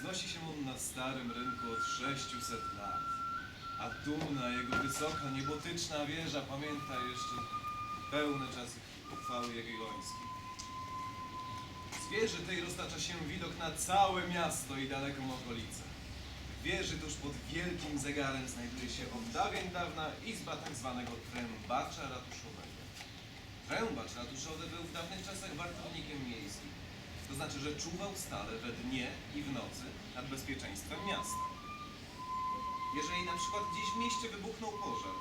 Wznosi się on na starym rynku od 600 lat. A dumna jego wysoka, niebotyczna wieża pamięta jeszcze pełne czasy uchwały jagiellońskiej. Z wieży tej roztacza się widok na całe miasto i daleką okolicę. W wieży tuż pod wielkim zegarem znajduje się od dawien dawna izba tak zwanego trębacza ratuszowego. Trębacz ratuszowy był w dawnych czasach wartownikiem miejskim. Znaczy, że czuwał stale we dnie i w nocy nad bezpieczeństwem miasta. Jeżeli na przykład gdzieś w mieście wybuchnął pożar,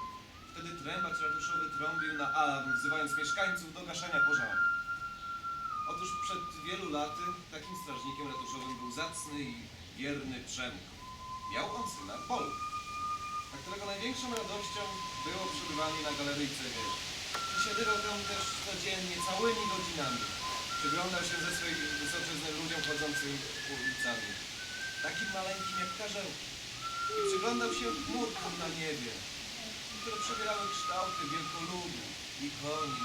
wtedy trębacz ratuszowy trąbił na alarm, wzywając mieszkańców do gaszenia pożaru. Otóż przed wielu laty takim strażnikiem ratuszowym był zacny i wierny Przemko. Miał on syna Bolka, dla którego największą radością było przebywanie na galeryjce wieży. Przysiedywał tam też codziennie, całymi godzinami. Przyglądał się ze swoich wysoczyzny ludziom chodzącym ulicami. Takim maleńkim jak karzełki. I przyglądał się chmurkom na niebie, które przebierały kształty wielkoludów i koni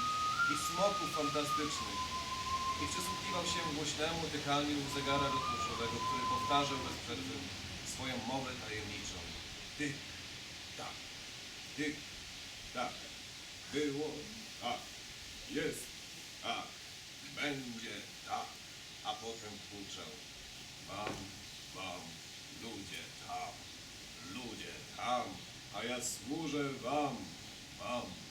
i smoków fantastycznych. I przysłuchiwał się głośnemu tykaniu zegara ratuszowego, który powtarzał bez przerwy swoją mowę tajemniczą. Tyk, tak, tyk, tak. Było tak, jest tak. A potem huczał. Mam, mam, ludzie tam, ludzie tam, a ja służę wam, wam.